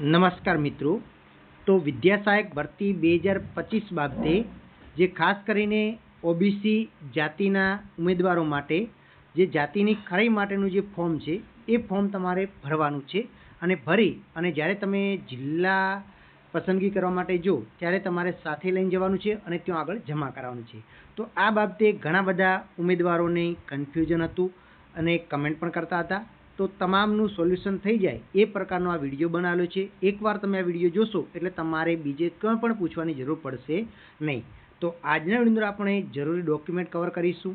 નમસ્કાર મિત્રો. તો વિદ્યા સહાયક ભરતી બે હજાર પચીસ બાબતે જે ખાસ કરીને ઓબીસી જાતિના ઉમેદવારો માટે, જે જાતિની ખરાઈ માટેનું જે ફોર્મ છે, એ ફોર્મ તમારે ભરવાનું છે અને ભરી અને જ્યારે તમે જિલ્લા પસંદગી કરવા માટે જો, ત્યારે તમારે સાથે લઈને જવાનું છે અને ત્યાં આગળ જમા કરાવવાનું છે. તો આ બાબતે ઘણા બધા ઉમેદવારોને કન્ફ્યુઝન હતું અને કમેન્ટ પણ કરતા હતા. તો તમામનું સોલ્યુશન થઈ જાય. એ પ્રકારનો આ વીડિયો બનાવેલો છે. એકવાર તમે આ વીડિયો જોશો, એટલે તમારે બીજે કંઈ પણ પૂછવાની જરૂર પડશે નહીં. તો આજના વીડિયો આપણે જરૂરી ડોક્યુમેન્ટ કવર કરીશું,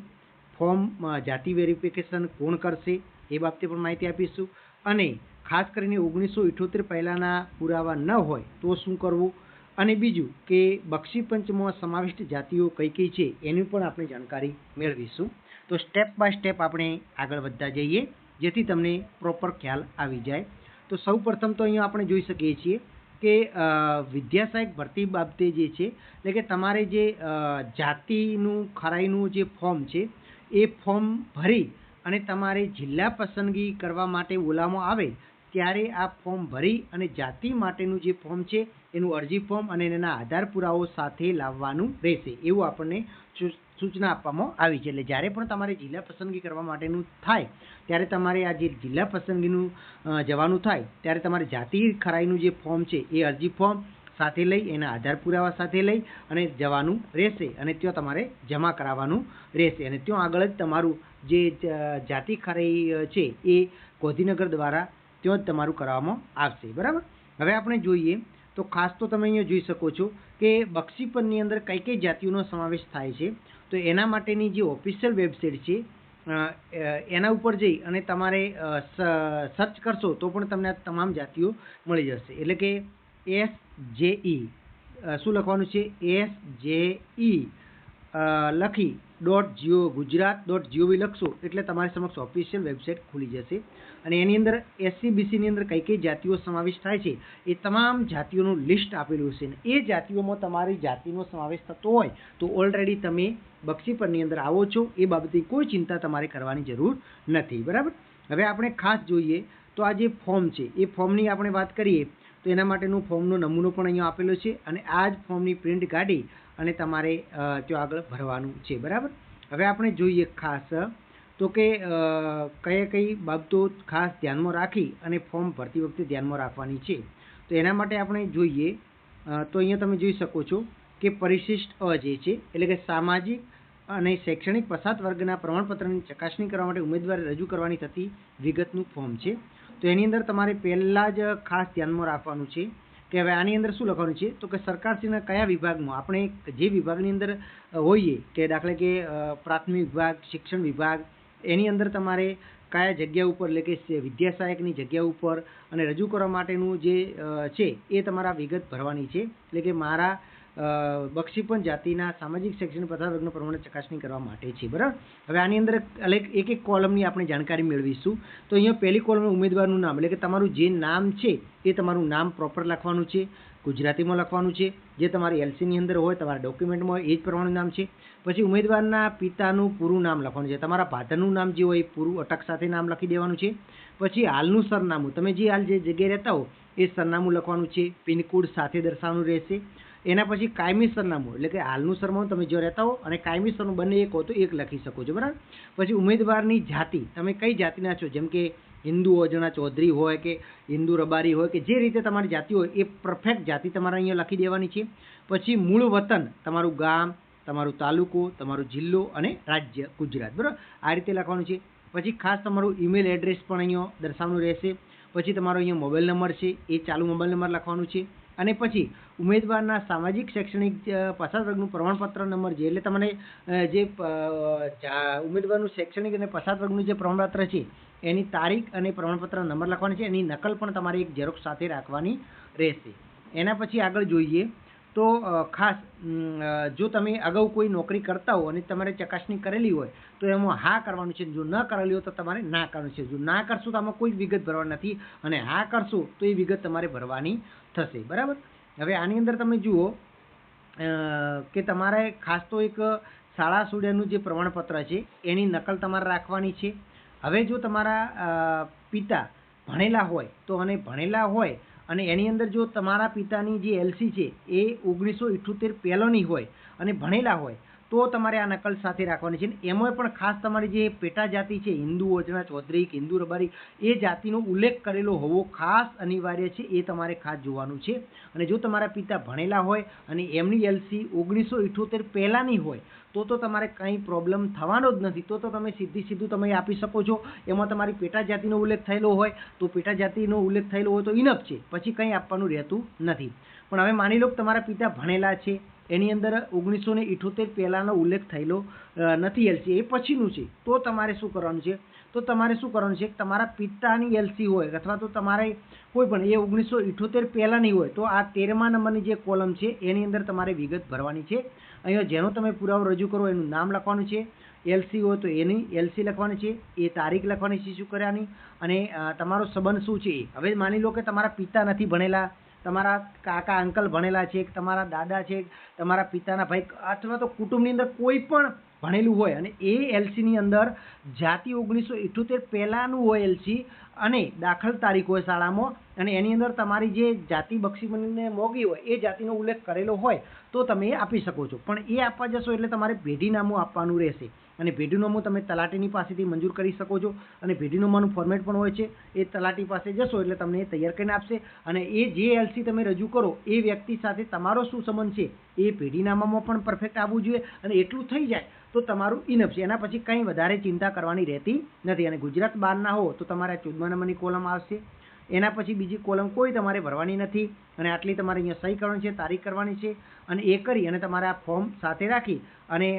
ફોર્મ જાતિ વેરિફિકેશન કોણ કરશે એ બાબતે પણ માહિતી આપીશું અને ખાસ કરીને ઓગણીસો ઇઠોતેર પહેલાંના પુરાવા ન હોય તો શું કરવું? અને બીજું કે બક્ષી પંચમાં સમાવિષ્ટ જાતિઓ કઈ કઈ છે એની પણ આપણે જાણકારી મેળવીશું. તો સ્ટેપ બાય સ્ટેપ આપણે આગળ વધતા જઈએ. જેથી તમને પ્રોપર ખ્યાલ આવી જાય. તો સૌ પ્રથમ તો અહીંયા આપણે જોઈ શકીએ છીએ કે વિદ્યા સહાયક ભરતી બાબતે જે છે, એટલે કે તમારે જે જાતિનું, ખરાઈનું જે ફોર્મ છે, એ ફોર્મ ભરી અને તમારે જિલ્લા પસંદગી કરવા માટે બોલાવવામાં આવે, ત્યારે આ ફોર્મ ભરી અને જાતિ માટેનું જે ફોર્મ છે, એનું અરજી ફોર્મ અને એના આધાર પુરાવો સાથે લાવવાનું રહેશે. એવું આપણને સૂચના આપવામાં આવી છે. એટલે જ્યારે પણ તમારે જિલ્લા પસંદગી કરવા માટેનું થાય, ત્યારે તમારે આ જે જિલ્લા પસંદગીનું જવાનું થાય, ત્યારે તમારે જાતિ ખરાઈનું જે ફોર્મ છે, એ અરજી ફોર્મ સાથે લઈ, એના આધાર પુરાવા સાથે લઈ અને જવાનું રહેશે. અને ત્યાં તમારે જમા કરાવવાનું રહેશે. અને ત્યાં આગળ જ તમારું જે જાતિ ખરાઈ છે, એ ગોધીનગર દ્વારા ત્યાં જ તમારું કરવામાં આવશે. બરાબર? હવે આપણે જોઈએ તો ખાસ તો તમે અહીંયા જોઈ શકો છો કે બક્ષીપદની અંદર કઈ કઈ જાતિઓનો સમાવેશ થાય છે. તો એના માટેની જે ઓફિશિયલ વેબસાઇટ છે એના ઉપર જઈ અને તમારે સર્ચ કરશો તો પણ તમને આ તમામ જાતિઓ મળી જશે. એટલે કે એસ જે ઈ શું લખવાનું છે? એસ જે ઈ લખી ડોટ જીઓ ગુજરાત ડોટ જીઓવી લખશો એટલે તમારી સમક્ષ ઓફિશિયલ વેબસાઇટ ખુલી જશે. અને એની અંદર એસસીબીસીની અંદર કઈ કઈ જાતિઓ સમાવેશ થાય છે એ તમામ જાતિઓનું લિસ્ટ આપેલું છે ને એ જાતિઓમાં તમારી જાતિનો સમાવેશ થતો હોય તો ઓલરેડી તમે બક્ષી પરની અંદર આવો છો. એ બાબતે કોઈ ચિંતા તમારે કરવાની જરૂર નથી. બરાબર? હવે આપણે ખાસ જોઈએ તો આ જે ફોર્મ છે, એ ફોર્મની આપણે વાત કરીએ તો એના માટેનું ફોર્મનો નમૂનો પણ અહીંયા આપેલો છે અને આ જ ફોર્મની પ્રિન્ટ કાઢી અને તમારે ત્યાં આગળ ભરવાનું છે. બરાબર? હવે આપણે જોઈએ ખાસ, તો કે કઈ કઈ બાબતો ખાસ ધ્યાનમાં રાખી અને ફોર્મ ભરતી વખતે ધ્યાનમાં રાખવાની છે. તો એના માટે આપણે જોઈએ તો અહીંયા તમે જોઈ શકો છો કે પરિશિષ્ટ અ જે છે, એટલે કે સામાજિક અને શૈક્ષણિક પસાત વર્ગના પ્રમાણપત્રની ચકાસણી કરવા માટે ઉમેદવારે રજૂ કરવાની થતી વિગતનું ફોર્મ છે. તો એની અંદર તમારે પહેલાં જ ખાસ ધ્યાનમાં રાખવાનું છે કે હવે આની અંદર શું લખવાનું છે? તો કે સરકારશ્રીના કયા વિભાગમાં? આપણે જે વિભાગની અંદર હોઈએ કે દાખલા કે પ્રાથમિક વિભાગ, શિક્ષણ વિભાગ, એની અંદર તમારે કયા જગ્યા ઉપર, એટલે કે વિદ્યા સહાયકની જગ્યા ઉપર અને રજૂ કરવા માટેનું જે છે, એ તમારા વિગત ભરવાની છે. એટલે કે મારા બક્ષીપણ જાતિના સામાજિક શૈક્ષણિક પદાર્થ વર્ગનો પ્રમાણે ચકાસણી કરવા માટે છે, બરાબર? હવે આની અંદર એક એક કોલમની આપણે જાણકારી મેળવીશું. તો અહીંયા પહેલી કોલમ ઉમેદવારનું નામ, એટલે કે તમારું જે નામ છે, એ તમારું નામ પ્રોપર લખવાનું છે, ગુજરાતીમાં લખવાનું છે, જે તમારી એલસીની અંદર હોય, તમારા ડોક્યુમેન્ટમાં હોય, એ જ પ્રમાણેનું નામ છે. પછી ઉમેદવારના પિતાનું પૂરું નામ લખવાનું છે, તમારા ફાધરનું નામ જે હોય, એ પૂરું અટક સાથે નામ લખી દેવાનું છે. પછી હાલનું સરનામું, તમે જે હાલ જે જગ્યાએ રહેતા હો, એ સરનામું લખવાનું છે, પિનકોડ સાથે દર્શાવવાનું રહેશે. એના પછી કાયમી સરનામું એટલે કે હાલનું સરનામું તમે જો રહેતા હો અને કાયમી સરનામું બંને એક હો તો એક લખી શકો છો. બરાબર? પછી ઉમેદવારની જાતિ. તમે કઈ જાતિના છો? જેમ કે હિન્દુ અજણા ચૌધરી હોય કે હિન્દુ રબારી હોય કે જે રીતે તમારી જાતિ હોય, એ પરફેક્ટ જાતિ તમારે અહીંયા લખી દેવાની છે. પછી મૂળ વતન, તમારું ગામ, તમારું તાલુકો, તમારો જિલ્લો અને રાજ્ય, ગુજરાત. બરાબર? આ રીતે લખવાનું છે. પછી ખાસ તમારું ઈમેલ એડ્રેસ પણ અહીંયા દર્શાવવાનું રહેશે. પછી તમારો અહીંયા મોબાઈલ નંબર છે. એ ચાલુ મોબાઈલ નંબર લખવાનું છે. અને પછી ઉમેદવારના સામાજિક, શૈક્ષણિક પસાર વર્ગનું પ્રમાણપત્ર નંબર જે, એટલે તમને જે ઉમેદવારનું શૈક્ષણિક અને પસાર વર્ગનું જે પ્રમાણપત્ર છે, એની તારીખ અને પ્રમાણપત્ર નંબર લખવાની છે, એની નકલ પણ તમારે એક ઝેરોક્ષ સાથે રાખવાની રહેશે. એના પછી આગળ જોઈએ. તો ખાસ જો તમે અગાઉ કોઈ નોકરી કરતા હો અને તમારે ચકાસણી કરેલી હોય, તો એમાં હા કરવાનું છે જો ન કરેલી હોય તો તમારે ના કરવાનું છે. જો ના કરશો તો આમાં કોઈ વિગત ભરવાની નથી અને હા કરશો તો એ વિગત તમારે ભરવાની થશે. બરાબર? હવે આની અંદર તમે જુઓ કે તમારે ખાસ તો એક શાળા સુડ્યાનું જે પ્રમાણપત્ર છે, એની નકલ તમારે રાખવાની છે. હવે જો તમારા પિતા ભણેલા હોય તો અને ભણેલા હોય અને એની અંદર જો તમારા પિતાની જે એલસી છે, એ ઓગણીસો ઇઠ્ઠોતેર પહેલોની હોય અને ભણેલા હોય, તો તમારે આ નકલ સાથે રાખવાની છે. એમાં પણ ખાસ તમારી જે પેટા જાતિ છે, હિન્દુ ઓજના ચૌધરી હિન્દુ, રબારી, એ જાતિનો ઉલ્લેખ કરેલો હોવો ખાસ અનિવાર્ય છે, એ તમારે ખાસ જોવાનું છે. અને જો તમારા પિતા ભણેલા હોય અને એમની એલસી ઓગણીસો ઇઠ્ઠોતેર પહેલાંની હોય તો તો તમારે કંઈ પ્રોબ્લેમ થવાનો જ નથી. તો તો તમે સીધી સીધું તમે આપી શકો છો. એમાં તમારી પેટા જાતિનો ઉલ્લેખ થયેલો હોય, તો પેટા જાતિનો ઉલ્લેખ થયેલો હોય તો ઇનફ છે. પછી કંઈ આપવાનું રહેતું નથી. પણ હવે માની લો કે તમારા પિતા ભણેલા છે એની અંદર ઓગણીસો ને ઇઠોતેર પહેલાંનો ઉલ્લેખ થયેલો નથી એલસી એ પછીનું છે. તો તમારે શું કરવાનું છે? તો તમારે શું કરવાનું છે? તમારા પિતાની એલસી હોય અથવા તો તમારે કોઈ પણ, એ ઓગણીસો ઇઠોતેર પહેલાંની હોય, તો આ તેરમા નંબરની જે કોલમ છે, એની અંદર તમારે વિગત ભરવાની છે. અહીંયા જેનો તમે પુરાવો રજૂ કરો, એનું નામ લખવાનું છે. એલસી હોય તો એની એલસી લખવાની છે. એ તારીખ લખવાની છે શું કર્યાની? અને તમારો સંબંધ શું છે હવે માની લો કે તમારા પિતા નથી ભણેલા તમારા કાકા અંકલ ભણેલા છે કે તમારા દાદા છે તમારા પિતાના ભાઈ, અથવા તો કુટુંબની અંદર કોઈ પણ ભણેલું હોય અને એ એલસીની અંદર જાતિ ઓગણીસો ઇઠ્ઠોતેર પહેલાંનું હોય એલસી અને દાખલ તારીખ હોય શાળામાં અને એની અંદર તમારી જે જાતિ બક્ષીબંધને મોગી હોય, એ જાતિનો ઉલ્લેખ કરેલો હોય, તો તમે એ આપી શકો છો. પણ એ આપવા જશો એટલે તમારે પેઢીનામું આપવાનું રહેશે. અને ભેટીનામું તમે તલાટીની પાસેથી મંજૂર કરી શકો છો. અને ભેટીનામાનું ફોર્મેટ પણ હોય છે. એ તલાટી પાસે જશો એટલે તમને એ તૈયાર કરીને આપશે. અને એ જે એલસી તમે રજૂ કરો, એ વ્યક્તિ સાથે તમારો શું સંબંધ છે, એ ભેઢીનામામાં પણ પરફેક્ટ આવવું જોઈએ. અને એટલું થઈ જાય તો તમારું ઇનફ છે. એના પછી કંઈ વધારે ચિંતા કરવાની રહેતી નથી. અને ગુજરાત બહારના હો તો તમારે ચૌદમા નંબરની કોલમ આવશે. એના પછી બીજી કોલમ કોઈ તમારે ભરવાની નથી. અને આટલી તમારે અહીંયા સહી કરવાની છે, તારીખ કરવાની છે. અને એ કરી અને તમારે ફોર્મ સાથે રાખી અને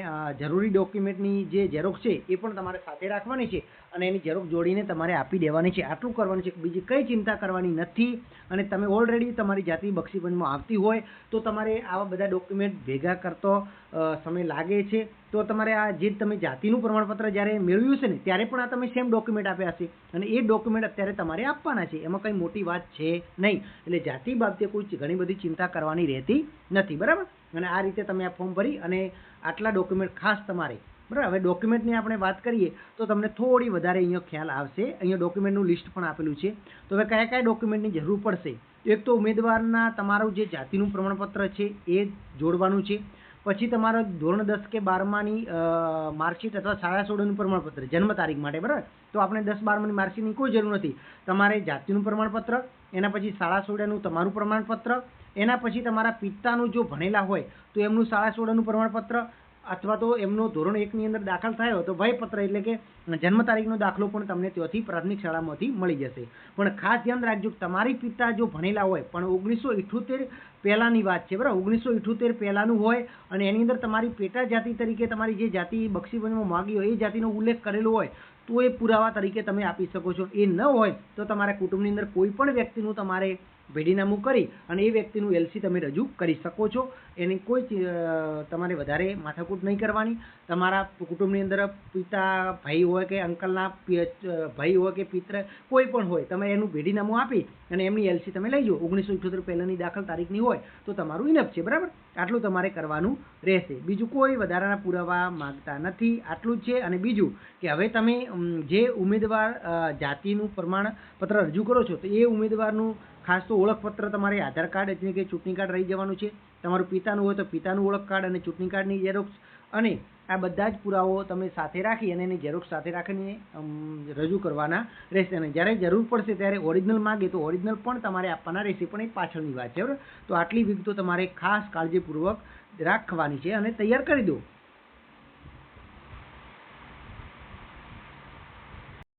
જરૂરી ડોક્યુમેન્ટની જે ઝેરોક્ષ છે, એ પણ તમારે સાથે રાખવાની છે અને એની ઝેરોક્ષ જોડીને તમારે આપી દેવાની છે. આટલું કરવાનું છે. બીજી કંઈ ચિંતા કરવાની નથી અને તમે ઓલરેડી તમારી જાતિ બક્ષીપંચમાં આવતી હોય તો તમારે આવા બધા ડોક્યુમેન્ટ ભેગા કરતો સમય લાગે છે. તો તમારે આ જે તમે જાતિનું પ્રમાણપત્ર જ્યારે મેળવ્યું છે ને, ત્યારે પણ આ તમે સેમ ડોક્યુમેન્ટ આપ્યા હશે. અને એ ડોક્યુમેન્ટ અત્યારે તમારે આપવાના છે. એમાં કંઈ મોટી વાત છે નહીં. એટલે જાતિ બાબતે કોઈ ઘણી બધી ચિંતા કરવાની રહેતી નથી. બરાબર? અને આ રીતે તમે આ ફોર્મ ભરી અને આટલા ડોક્યુમેન્ટ ખાસ તમારે. બરાબર? હવે ડોક્યુમેન્ટની આપણે વાત કરીએ તો તમને થોડી વધારે અહીંયા ખ્યાલ આવશે. અહીંયા ડોક્યુમેન્ટનું લિસ્ટ પણ આપેલું છે. તો હવે કયા કયા ડોક્યુમેન્ટની જરૂર પડશે? એક તો ઉમેદવારના તમારું જે જાતિનું પ્રમાણપત્ર છે એ જોડવાનું છે. પછી તમારો ધોરણ દસ કે બારમાની માર્કશીટ અથવા શાળા સોળનું પ્રમાણપત્ર, જન્મ તારીખ માટે, બરાબર? તો આપણે દસ બારમાની માર્કશીટની કોઈ જરૂર નથી. તમારે જાતિનું પ્રમાણપત્ર, એના પછી શાળા સોળાનું તમારું પ્રમાણપત્ર, એના પછી તમારા પિતાનું જો ભણેલા હોય, તો એમનું શાળા સોળનું પ્રમાણપત્ર અથવા તો એમનો ધોરણ એકની અંદર દાખલ થયો તો વયપત્ર એટલે કે જન્મ તારીખનો દાખલો પણ તમને ત્યાંથી પ્રાથમિક શાળામાંથી મળી જશે. પણ ખાસ ધ્યાન રાખજો તમારી પિતા જો ભણેલા હોય, પણ ઓગણીસો ઇઠોતેર પહેલાંની વાત છે, બરાબર? ઓગણીસો ઇઠોતેર પહેલાંનું હોય અને એની અંદર તમારી પેટા જાતિ તરીકે તમારી જે જાતિ બક્ષીબંધમાં માગી હોય, એ જાતિનો ઉલ્લેખ કરેલો હોય, તો એ પુરાવા તરીકે તમે આપી શકો છો. એ ન હોય તો તમારા કુટુંબની અંદર કોઈ પણ વ્યક્તિનું તમારે ભેડીનામું કરી અને એ વ્યક્તિનું એલસી તમે રજૂ કરી શકો છો. એની કોઈ તમારે વધારે માથાકૂટ નહીં કરવાની. તમારા કુટુંબની અંદર પિતા, ભાઈ હોય કે અંકલના ભાઈ હોય કે પિત્ર, કોઈ પણ હોય, તમે એનું ભેડીનામું આપી અને એમની એલસી તમે લઈ જાઓ ઓગણીસો ઇઠ્યોતેર પહેલાંની દાખલ તારીખની હોય તો તમારું ઇનફ છે, બરાબર? આટલું તમારે કરવાનું રહેશે. બીજું કોઈ વધારાના પુરાવા માગતા નથી. આટલું જ છે. અને બીજું કે હવે તમે જે ઉમેદવાર જાતિનું પ્રમાણપત્ર રજૂ કરો છો તો એ ઉમેદવારનું ખાસ તો ઓળખપત્ર તમારે આધાર કાર્ડ એટલે કે ચૂંટણી કાર્ડ રહી જવાનું છે. તમારું પિતાનું હોય તો પિતાનું ઓળખ કાર્ડ અને ચૂંટણી કાર્ડની ઝેરોક્ષ અને આ બધા જ પુરાવો તમે સાથે રાખી અને એની ઝેરોક્ષ સાથે રાખીને રજૂ કરવાના રહેશે. અને જ્યારે જરૂર પડશે ત્યારે ઓરિજિનલ માગે તો ઓરિજિનલ પણ તમારે આપવાના રહેશે. પણ એ પાછળની વાત છે, બરાબર? તો આટલી વિગતો તમારે ખાસ કાળજીપૂર્વક રાખવાની છે અને તૈયાર કરી દો.